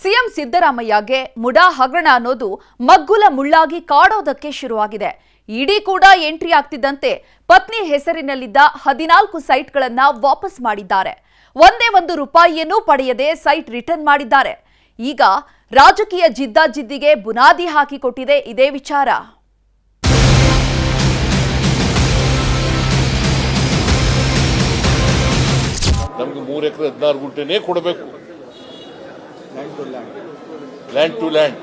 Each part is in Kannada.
ಸಿಎಂ ಸಿದ್ದರಾಮಯ್ಯಗೆ ಮುಡಾ ಹಗರಣ ಅನ್ನೋದು ಮಗ್ಗುಲ ಮುಳ್ಳಾಗಿ ಕಾಡೋದಕ್ಕೆ ಶುರುವಾಗಿದೆ. ಇಡಿ ಕೂಡ ಎಂಟ್ರಿ ಆಗ್ತಿದ್ದಂತೆ ಪತ್ನಿ ಹೆಸರಿನಲ್ಲಿದ್ದ ಹದಿನಾಲ್ಕು ಸೈಟ್ಗಳನ್ನ ವಾಪಸ್ ಮಾಡಿದ್ದಾರೆ. ಒಂದೇ ಒಂದು ರೂಪಾಯಿಯನ್ನೂ ಪಡೆಯದೆ ಸೈಟ್ ರಿಟರ್ನ್ ಮಾಡಿದ್ದಾರೆ. ಈಗ ರಾಜಕೀಯ ಜಿದ್ದಾಜಿದ್ದಿಗೆ ಬುನಾದಿ ಹಾಕಿಕೊಟ್ಟಿದೆ ಇದೇ ವಿಚಾರ. ನಮ್ಗೆ ಮೂರು ಎಕರೆ ಹದಿನಾರು ಗುಂಟೆನೇ ಕೊಡಬೇಕು. ಲ್ಯಾಂಡ್ ಟು ಲ್ಯಾಂಡ್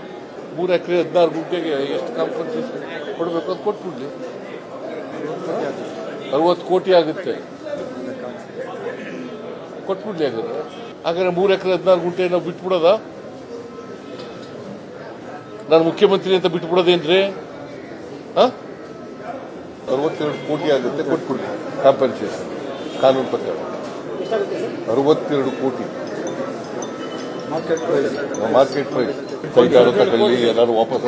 ಮೂರು ಎಕರೆ ಹದಿನಾರು ಗುಂಟೆಗೆ ಎಷ್ಟು ಕಾಂಪನ್ಸೇಷನ್ ಕೊಡಬೇಕು ಅದು ಕೊಟ್ಬಿಡ್ಲಿ. ಅರವತ್ತು ಕೋಟಿ ಆಗುತ್ತೆ. ಕೊಟ್ಬಿಡ್ಲಿ ಹಾಗಾದ್ರೆ. ಹಾಗಾದ್ರೆ ಮೂರು ಎಕರೆ ಹದಿನಾರು ಗುಂಟೆ ನಾವು ಬಿಟ್ಬಿಡೋದ? ನಾನು ಮುಖ್ಯಮಂತ್ರಿ ಅಂತ ಬಿಟ್ಬಿಡೋದೇನ್ರಿ? ಅರವತ್ತೆರಡು ಕೋಟಿ ಆಗುತ್ತೆ, ಕೊಟ್ಬಿಡ್ಲಿ. ಕಾಂಪನ್ಸೇಷನ್ ಕಾನೂನು ಪ್ರಕಾರ. ಅರವತ್ತೆರಡು ಕೋಟಿ. ಎಲ್ಲರೂ ವಾಪಸ್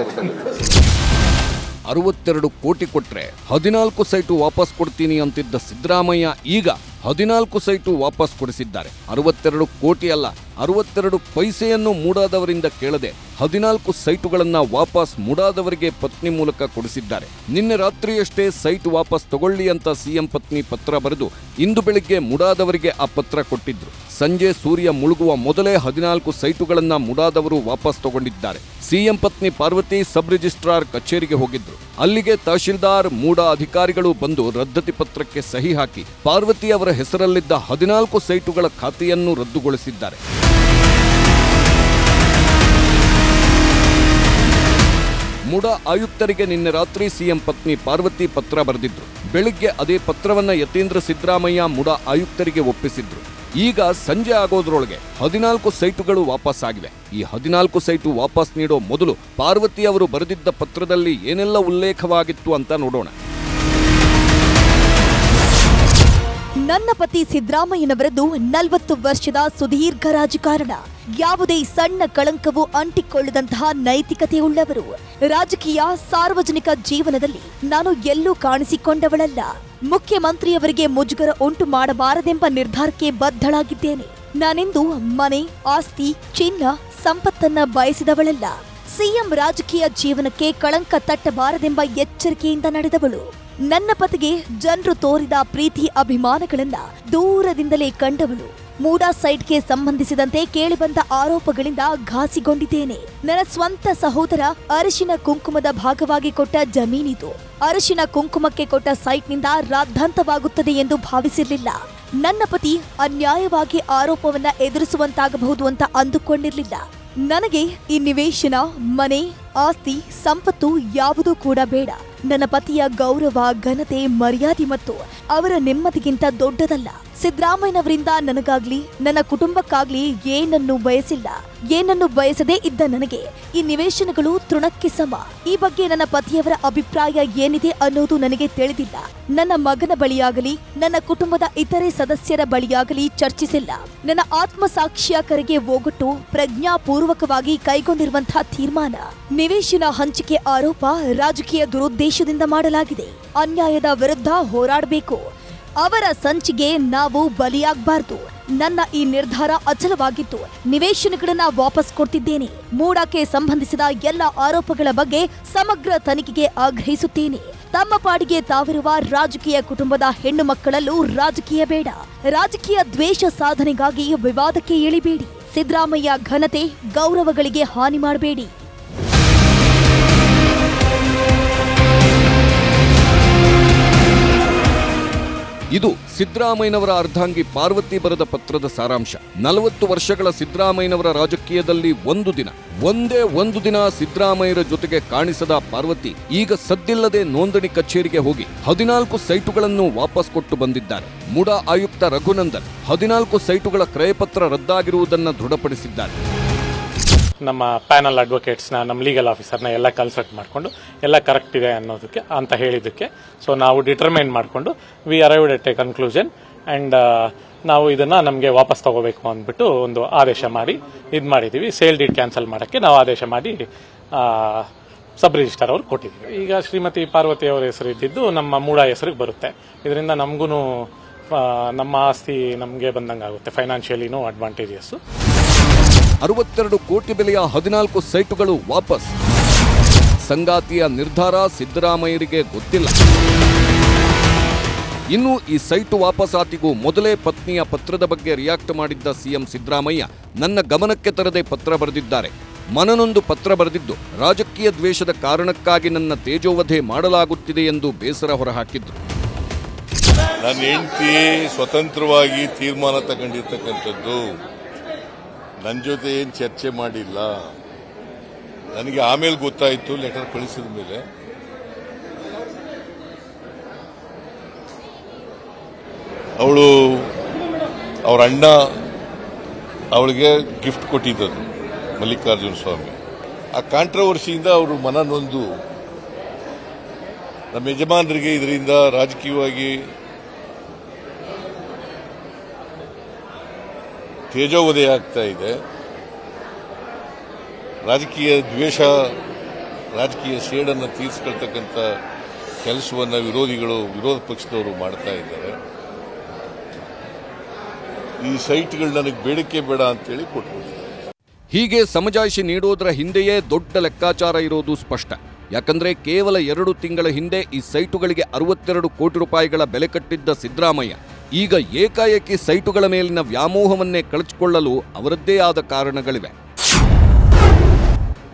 ಅರವತ್ತೆರಡು ಕೋಟಿ ಕೊಟ್ರೆ ಹದಿನಾಲ್ಕು ಸೈಟು ವಾಪಸ್ ಕೊಡ್ತೀನಿ ಅಂತಿದ್ದ ಸಿದ್ದರಾಮಯ್ಯ ಈಗ ಹದಿನಾಲ್ಕು ಸೈಟು ವಾಪಸ್ ಕೊಡಿಸಿದ್ದಾರೆ. ಅರವತ್ತೆರಡು ಕೋಟಿ ಅಲ್ಲ, ಅರವತ್ತೆರಡು ಪೈಸೆಯನ್ನು ಮೂಡಾದವರಿಂದ ಕೇಳದೆ ಹದಿನಾಲ್ಕು ಸೈಟುಗಳನ್ನು ವಾಪಸ್ ಮೂಡಾದವರಿಗೆ ಪತ್ನಿ ಮೂಲಕ ಕೊಡಿಸಿದ್ದಾರೆ. ನಿನ್ನೆ ರಾತ್ರಿಯಷ್ಟೇ ಸೈಟ್ ವಾಪಸ್ ತಗೊಳ್ಳಿ ಅಂತ ಸಿಎಂ ಪತ್ನಿ ಪತ್ರ ಬರೆದು ಇಂದು ಬೆಳಿಗ್ಗೆ ಮುಡಾದವರಿಗೆ ಆ ಪತ್ರ ಕೊಟ್ಟಿದ್ರು. ಸಂಜೆ ಸೂರ್ಯ ಮುಳುಗುವ ಮೊದಲೇ ಹದಿನಾಲ್ಕು ಸೈಟುಗಳನ್ನು ಮುಡಾದವರು ವಾಪಸ್ ತಗೊಂಡಿದ್ದಾರೆ. ಸಿಎಂ ಪತ್ನಿ ಪಾರ್ವತಿ ಸಬ್ ರಿಜಿಸ್ಟ್ರಾರ್ ಕಚೇರಿಗೆ ಹೋಗಿದ್ರು. ಅಲ್ಲಿಗೆ ತಹಶೀಲ್ದಾರ್, ಮೂಡ ಅಧಿಕಾರಿಗಳು ಬಂದು ರದ್ದತಿ ಪತ್ರಕ್ಕೆ ಸಹಿ ಹಾಕಿ ಪಾರ್ವತಿ ಅವರ ಹೆಸರಲ್ಲಿದ್ದ ಹದಿನಾಲ್ಕು ಸೈಟುಗಳ ಖಾತೆಯನ್ನು ರದ್ದುಗೊಳಿಸಿದ್ದಾರೆ. ಮುಡಾ ಆಯುಕ್ತರಿಗೆ ನಿನ್ನೆ ರಾತ್ರಿ ಸಿಎಂ ಪತ್ನಿ ಪಾರ್ವತಿ ಪತ್ರ ಬರೆದಿದ್ರು. ಬೆಳಿಗ್ಗೆ ಅದೇ ಪತ್ರವನ್ನ ಯತೀಂದ್ರ ಸಿದ್ದರಾಮಯ್ಯ ಮುಡಾ ಆಯುಕ್ತರಿಗೆ ಒಪ್ಪಿಸಿದ್ರು. ಈಗ ಸಂಜೆ ಆಗೋದ್ರೊಳಗೆ ಹದಿನಾಲ್ಕು ಸೈಟುಗಳು ವಾಪಸ್ ಆಗಿವೆ ಈ ಹದಿನಾಲ್ಕು ಸೈಟು ವಾಪಸ್ ನೀಡೋ ಮೊದಲು ಪಾರ್ವತಿ ಅವರು ಬರೆದಿದ್ದ ಪತ್ರದಲ್ಲಿ ಏನೆಲ್ಲ ಉಲ್ಲೇಖವಾಗಿತ್ತು ಅಂತ ನೋಡೋಣ. ನನ್ನ ಪತಿ ಸಿದ್ದರಾಮಯ್ಯನವರದ್ದು ನಲವತ್ತು ವರ್ಷದ ಸುದೀರ್ಘ ರಾಜಕಾರಣ. ಯಾವುದೇ ಸಣ್ಣ ಕಳಂಕವು ಅಂಟಿಕೊಳ್ಳದಂತಹ ನೈತಿಕತೆಯುಳ್ಳವರು. ರಾಜಕೀಯ ಸಾರ್ವಜನಿಕ ಜೀವನದಲ್ಲಿ ನಾನು ಎಲ್ಲೂ ಕಾಣಿಸಿಕೊಂಡವಳಲ್ಲ. ಮುಖ್ಯಮಂತ್ರಿಯವರಿಗೆ ಮುಜುಗರ ಉಂಟು ಮಾಡಬಾರದೆಂಬ ನಿರ್ಧಾರಕ್ಕೆ ಬದ್ಧಳಾಗಿದ್ದೇನೆ. ನಾನೆಂದು ಮನೆ, ಆಸ್ತಿ, ಚಿನ್ನ, ಸಂಪತ್ತನ್ನ ಬಯಸಿದವಳಲ್ಲ. ಸಿಎಂ ರಾಜಕೀಯ ಜೀವನಕ್ಕೆ ಕಳಂಕ ತಟ್ಟಬಾರದೆಂಬ ಎಚ್ಚರಿಕೆಯಿಂದ ನಡೆದವಳು. ನನ್ನ ಪತಿಗೆ ಜನರು ತೋರಿದ ಪ್ರೀತಿ ಅಭಿಮಾನಗಳನ್ನ ದೂರದಿಂದಲೇ ಕಂಡವಳು. ಮೂಡಾ ಸೈಟ್ಗೆ ಸಂಬಂಧಿಸಿದಂತೆ ಕೇಳಿಬಂದ ಆರೋಪಗಳಿಂದ ಘಾಸಿಗೊಂಡಿದ್ದೇನೆ. ನನ್ನ ಸ್ವಂತ ಸಹೋದರ ಅರಿಶಿನ ಕುಂಕುಮದ ಭಾಗವಾಗಿ ಕೊಟ್ಟ ಜಮೀನಿದು. ಅರಿಶಿನ ಕುಂಕುಮಕ್ಕೆ ಕೊಟ್ಟ ಸೈಟ್ನಿಂದ ರಾದ್ಧಾಂತವಾಗುತ್ತದೆ ಎಂದು ಭಾವಿಸಿರಲಿಲ್ಲ. ನನ್ನ ಪತಿ ಅನ್ಯಾಯವಾಗಿ ಆರೋಪವನ್ನ ಎದುರಿಸುವಂತಾಗಬಹುದು ಅಂತ ಅಂದುಕೊಂಡಿರಲಿಲ್ಲ. ನನಗೆ ಈ ನಿವೇಶನ, ಮನೆ, ಆಸ್ತಿ, ಸಂಪತ್ತು ಯಾವುದೂ ಕೂಡ ಬೇಡ. ನನ್ನ ಪತಿಯ ಗೌರವ ಘನತೆ ಮರ್ಯಾದೆ ಮತ್ತು ಅವರ ನೆಮ್ಮದಿಗಿಂತ ದೊಡ್ಡದಲ್ಲ. ಸಿದ್ದರಾಮಯ್ಯನವರಿಂದ ನನಗಾಗ್ಲಿ, ನನ್ನ ಕುಟುಂಬಕ್ಕಾಗ್ಲಿ ಏನನ್ನು ಬಯಸಿಲ್ಲ. ಏನನ್ನು ಬಯಸದೇ ಇದ್ದ ನನಗೆ ಈ ನಿವೇಶನಗಳು ತೃಣಕ್ಕೆ ಸಮ. ಈ ಬಗ್ಗೆ ನನ್ನ ಪತಿಯವರ ಅಭಿಪ್ರಾಯ ಏನಿದೆ ಅನ್ನೋದು ನನಗೆ ತಿಳಿದಿಲ್ಲ. ನನ್ನ ಮಗನ ಬಳಿಯಾಗಲಿ, ನನ್ನ ಕುಟುಂಬದ ಇತರೆ ಸದಸ್ಯರ ಬಳಿಯಾಗಲಿ ಚರ್ಚಿಸಿಲ್ಲ. ನನ್ನ ಆತ್ಮಸಾಕ್ಷಿಯ ಕರೆಗೆ ಹೋಗೊಟ್ಟು ಪ್ರಜ್ಞಾಪೂರ್ವಕವಾಗಿ ಕೈಗೊಂಡಿರುವಂತಹ ತೀರ್ಮಾನ. ನಿವೇಶನ ಹಂಚಿಕೆ ಆರೋಪ ರಾಜಕೀಯ ದುರುದ್ದೇಶದಿಂದ ಮಾಡಲಾಗಿದೆ. ಅನ್ಯಾಯದ ವಿರುದ್ಧ ಹೋರಾಡಬೇಕು. ಅವರ ಸಂಚಿಗೆ ನಾವು ಬಲಿಯಾಗಬಾರ್ದು. ನನ್ನ ಈ ನಿರ್ಧಾರ ಅಚಲವಾಗಿತ್ತು. ನಿವೇಶನಗಳನ್ನ ವಾಪಸ್ ಕೊಡ್ತಿದ್ದೇನೆ. ಮೂಡಕ್ಕೆ ಸಂಬಂಧಿಸಿದ ಎಲ್ಲ ಆರೋಪಗಳ ಬಗ್ಗೆ ಸಮಗ್ರ ತನಿಖೆಗೆ ಆಗ್ರಹಿಸುತ್ತೇನೆ. ತಮ್ಮ ಪಾಡಿಗೆ ತಾವಿರುವ ರಾಜಕೀಯ ಕುಟುಂಬದ ಹೆಣ್ಣು ಮಕ್ಕಳಲ್ಲೂ ರಾಜಕೀಯ ಬೇಡ. ರಾಜಕೀಯ ದ್ವೇಷ ಸಾಧನೆಗಾಗಿ ವಿವಾದಕ್ಕೆ ಇಳಿಬೇಡಿ. ಸಿದ್ದರಾಮಯ್ಯ ಘನತೆ ಗೌರವಗಳಿಗೆ ಹಾನಿ ಮಾಡಬೇಡಿ. ಇದು ಸಿದ್ದರಾಮಯ್ಯನವರ ಅರ್ಧಾಂಗಿ ಪಾರ್ವತಿ ಬರೆದ ಪತ್ರದ ಸಾರಾಂಶ. ನಲವತ್ತು ವರ್ಷಗಳ ಸಿದ್ದರಾಮಯ್ಯನವರ ರಾಜಕೀಯದಲ್ಲಿ ಒಂದು ದಿನ, ಒಂದೇ ಒಂದು ದಿನ ಸಿದ್ದರಾಮಯ್ಯರ ಜೊತೆಗೆ ಕಾಣಿಸದ ಪಾರ್ವತಿ ಈಗ ಸದ್ದಿಲ್ಲದೆ ನೋಂದಣಿ ಕಚೇರಿಗೆ ಹೋಗಿ ಹದಿನಾಲ್ಕು ಸೈಟುಗಳನ್ನು ವಾಪಸ್ ಕೊಟ್ಟು ಬಂದಿದ್ದಾರೆ. ಮುಡಾ ಆಯುಕ್ತ ರಘುನಂದನ್ ಹದಿನಾಲ್ಕು ಸೈಟುಗಳ ಕ್ರಯಪತ್ರ ರದ್ದಾಗಿರುವುದನ್ನು ದೃಢಪಡಿಸಿದ್ದಾರೆ. ನಮ್ಮ ಪ್ಯಾನಲ್ ಅಡ್ವೊಕೇಟ್ಸ್ನ ನಮ್ಮ ಲೀಗಲ್ ಆಫೀಸರ್ನ ಎಲ್ಲ ಕನ್ಸಲ್ಟ್ ಮಾಡಿಕೊಂಡು ಎಲ್ಲ ಕರೆಕ್ಟ್ ಇದೆ ಅನ್ನೋದಕ್ಕೆ ಅಂತ ಹೇಳಿದ್ದಕ್ಕೆ. ಸೊ ನಾವು ಡಿಟರ್ಮೈನ್ ಮಾಡಿಕೊಂಡು we arrived at a conclusion and ನಾವು ಇದನ್ನ ನಮಗೆ ವಾಪಸ್ ತಗೋಬೇಕು ಅಂದ್ಬಿಟ್ಟು ಒಂದು ಆದೇಶ ಮಾಡಿ, ಇದು ಮಾಡಿದ್ದೀವಿ ಸೇಲ್ ಡೀಟ್ ಕ್ಯಾನ್ಸಲ್ ಮಾಡೋಕ್ಕೆ ನಾವು ಆದೇಶ ಮಾಡಿ ಸಬ್ ರಿಜಿಸ್ಟರ್ ಅವ್ರು ಕೊಟ್ಟಿದ್ದೀವಿ. ಈಗ ಶ್ರೀಮತಿ ಪಾರ್ವತಿ ಅವರ ಹೆಸರು ಇದ್ದಿದ್ದು ನಮ್ಮ ಮೂಡ ಹೆಸರಿಗೆ ಬರುತ್ತೆ. ಇದರಿಂದ ನಮಗೂ ನಮ್ಮ ಆಸ್ತಿ ನಮಗೆ ಬಂದಂಗೆ ಆಗುತ್ತೆ ಫೈನಾನ್ಷಿಯಲಿನೂ ಅಡ್ವಾಂಟೇಜಸ್ಸು ಅರವತ್ತೆರಡು ಕೋಟಿ ಬೆಲೆಯ ಹದಿನಾಲ್ಕು ಸೈಟುಗಳು ವಾಪಸ್. ಸಂಗಾತಿಯ ನಿರ್ಧಾರ ಸಿದ್ದರಾಮಯ್ಯರಿಗೆ ಗೊತ್ತಿಲ್ಲ. ಇನ್ನು ಈ ಸೈಟು ವಾಪಸಾತಿಗೂ ಮೊದಲೇ ಪತ್ನಿಯ ಪತ್ರದ ಬಗ್ಗೆ ರಿಯಾಕ್ಟ್ ಮಾಡಿದ್ದ ಸಿಎಂ ಸಿದ್ದರಾಮಯ್ಯ ನನ್ನ ಗಮನಕ್ಕೆ ತರದೆ ಪತ್ರ ಬರೆದಿದ್ದಾರೆ. ಮನನೊಂದು ಪತ್ರ ಬರೆದಿದ್ದು, ರಾಜಕೀಯ ದ್ವೇಷದ ಕಾರಣಕ್ಕಾಗಿ ನನ್ನ ತೇಜೋವಧೆ ಮಾಡಲಾಗುತ್ತಿದೆ ಎಂದು ಬೇಸರ ಹೊರಹಾಕಿದ್ರು. ನನ್ನ ಹೆಂಡತಿ ಸ್ವತಂತ್ರವಾಗಿ ತೀರ್ಮಾನ ತಗೊಂಡಿರ್ತಕ್ಕಂಥದ್ದು ನನ್ನ ಜೊತೆ ಏನು ಚರ್ಚೆ ಮಾಡಿಲ್ಲ. ನನಗೆ ಆಮೇಲೆ ಗೊತ್ತಾಯಿತು ಲೆಟರ್ ಕಳಿಸಿದ ಮೇಲೆ. ಅವಳು ಅವರ ಅಣ್ಣ ಅವಳಿಗೆ ಗಿಫ್ಟ್ ಕೊಟ್ಟಿದ್ದದು, ಮಲ್ಲಿಕಾರ್ಜುನ ಸ್ವಾಮಿ. ಆ ಕಾಂಟ್ರವರ್ಸಿಯಿಂದ ಅವರು ಮನ ನೊಂದು. ನಮ್ಮ ಯಜಮಾನರಿಗೆ ಇದರಿಂದ ರಾಜಕೀಯವಾಗಿ ತೇಜೋವಧೆ ಆಗ್ತಾ ಇದೆ. ರಾಜಕೀಯ ದ್ವೇಷ, ರಾಜಕೀಯ ಸೇಡನ್ನು ತೀರಿಸ್ಕೊಳ್ತಕ್ಕಂಥ ಕೆಲಸವನ್ನು ವಿರೋಧಿಗಳು, ವಿರೋಧ ಪಕ್ಷದವರು ಮಾಡ್ತಾ ಇದ್ದಾರೆ. ಈ ಸೈಟ್ಗಳು ನನಗೆ ಬೇಡಿಕೆ ಬೇಡ ಅಂತೇಳಿ ಕೊಟ್ಬಿಟ್ಟಿದ್ದಾರೆ. ಹೀಗೆ ಸಮಜಾಯಿಷಿ ನೀಡೋದರ ಹಿಂದೆಯೇ ದೊಡ್ಡ ಲೆಕ್ಕಾಚಾರ ಇರೋದು ಸ್ಪಷ್ಟ. ಯಾಕಂದ್ರೆ ಕೇವಲ ಎರಡು ತಿಂಗಳ ಹಿಂದೆ ಈ ಸೈಟುಗಳಿಗೆ ಅರವತ್ತೆರಡು ಕೋಟಿ ರೂಪಾಯಿಗಳ ಬೆಲೆ ಕಟ್ಟಿದ್ದ ಸಿದ್ದರಾಮಯ್ಯ. ಈಗ ಏಕಾಏಕಿ ಸೈಟುಗಳ ಮೇಲಿನ ವ್ಯಾಮೋಹವನ್ನೇ ಕಳಚಿಕೊಳ್ಳಲು ಅವರದ್ದೇ ಆದ ಕಾರಣಗಳಿವೆ.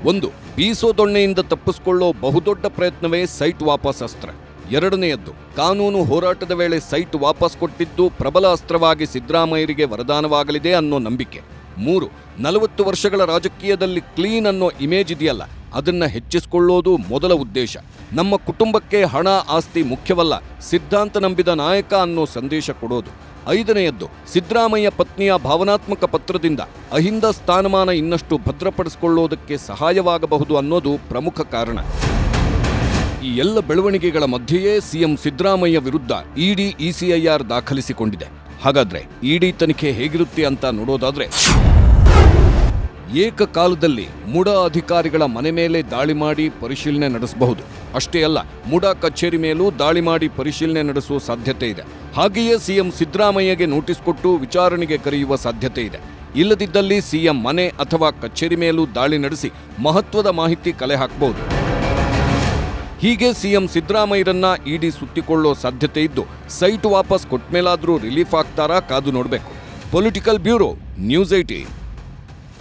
ಒಂದು, ಬೀಸೋ ದೊಣ್ಣೆಯಿಂದ ತಪ್ಪಿಸಿಕೊಳ್ಳೋ ಬಹುದೊಡ್ಡ ಪ್ರಯತ್ನವೇ ಸೈಟ್ ವಾಪಸ್ ಅಸ್ತ್ರ ಎರಡನೆಯದ್ದು, ಕಾನೂನು ಹೋರಾಟದ ವೇಳೆ ಸೈಟ್ ವಾಪಸ್ ಕೊಟ್ಟಿದ್ದು ಪ್ರಬಲ ಅಸ್ತ್ರವಾಗಿ ಸಿದ್ದರಾಮಯ್ಯರಿಗೆ ವರದಾನವಾಗಲಿದೆ ಅನ್ನೋ ನಂಬಿಕೆ. ಮೂರು, ನಲವತ್ತು ವರ್ಷಗಳ ರಾಜಕೀಯದಲ್ಲಿ ಕ್ಲೀನ್ ಅನ್ನೋ ಇಮೇಜ್ ಇದೆಯಲ್ಲ ಅದನ್ನ ಹೆಚ್ಚಿಸಿಕೊಳ್ಳೋದು ಮೊದಲ ಉದ್ದೇಶ. ನಮ್ಮ ಕುಟುಂಬಕ್ಕೆ ಹಣ ಆಸ್ತಿ ಮುಖ್ಯವಲ್ಲ, ಸಿದ್ಧಾಂತ ನಂಬಿದ ನಾಯಕ ಅನ್ನೋ ಸಂದೇಶ ಕೊಡೋದು. ಐದನೆಯದ್ದು, ಸಿದ್ದರಾಮಯ್ಯ ಪತ್ನಿಯ ಭಾವನಾತ್ಮಕ ಪತ್ರದಿಂದ ಅಹಿಂದ ಸ್ಥಾನಮಾನ ಇನ್ನಷ್ಟು ಭದ್ರಪಡಿಸಿಕೊಳ್ಳೋದಕ್ಕೆ ಸಹಾಯವಾಗಬಹುದು ಅನ್ನೋದು ಪ್ರಮುಖ ಕಾರಣ. ಈ ಎಲ್ಲ ಬೆಳವಣಿಗೆಗಳ ಮಧ್ಯೆಯೇ ಸಿಎಂ ಸಿದ್ದರಾಮಯ್ಯ ವಿರುದ್ಧ ಇಡಿ, ಇಸಿಐಆರ್ ದಾಖಲಿಸಿಕೊಂಡಿದೆ. ಹಾಗಾದ್ರೆ ಇಡಿ ತನಿಖೆ ಹೇಗಿರುತ್ತೆ ಅಂತ ನೋಡೋದಾದ್ರೆ ಏಕಕಾಲದಲ್ಲಿ ಮುಡಾ ಅಧಿಕಾರಿಗಳ ಮನೆ ಮೇಲೆ ದಾಳಿ ಮಾಡಿ ಪರಿಶೀಲನೆ ನಡೆಸಬಹುದು. ಅಷ್ಟೇ ಅಲ್ಲ ಮುಡಾ ಕಚೇರಿ ಮೇಲೂ ದಾಳಿ ಮಾಡಿ ಪರಿಶೀಲನೆ ನಡೆಸುವ ಸಾಧ್ಯತೆ ಇದೆ. ಹಾಗೆಯೇ ಸಿಎಂ ಸಿದ್ದರಾಮಯ್ಯಗೆ ನೋಟಿಸ್ ಕೊಟ್ಟು ವಿಚಾರಣೆಗೆ ಕರೆಯುವ ಸಾಧ್ಯತೆ ಇದೆ. ಇಲ್ಲದಿದ್ದಲ್ಲಿ ಸಿಎಂ ಮನೆ ಅಥವಾ ಕಚೇರಿ ಮೇಲೂ ದಾಳಿ ನಡೆಸಿ ಮಹತ್ವದ ಮಾಹಿತಿ ಕಲೆ ಹಾಕಬಹುದು. ಹೀಗೆ ಸಿಎಂ ಸಿದ್ದರಾಮಯ್ಯರನ್ನ ಇಡಿ ಸುತ್ತಿಕೊಳ್ಳೋ ಸಾಧ್ಯತೆ ಇದ್ದು, ಸೈಟ್ ವಾಪಸ್ ಕೊಟ್ಮೇಲಾದ್ರೂ ರಿಲೀಫ್ ಆಗ್ತಾರಾ ಕಾದು ನೋಡಬೇಕು. Political bureau, news eighteen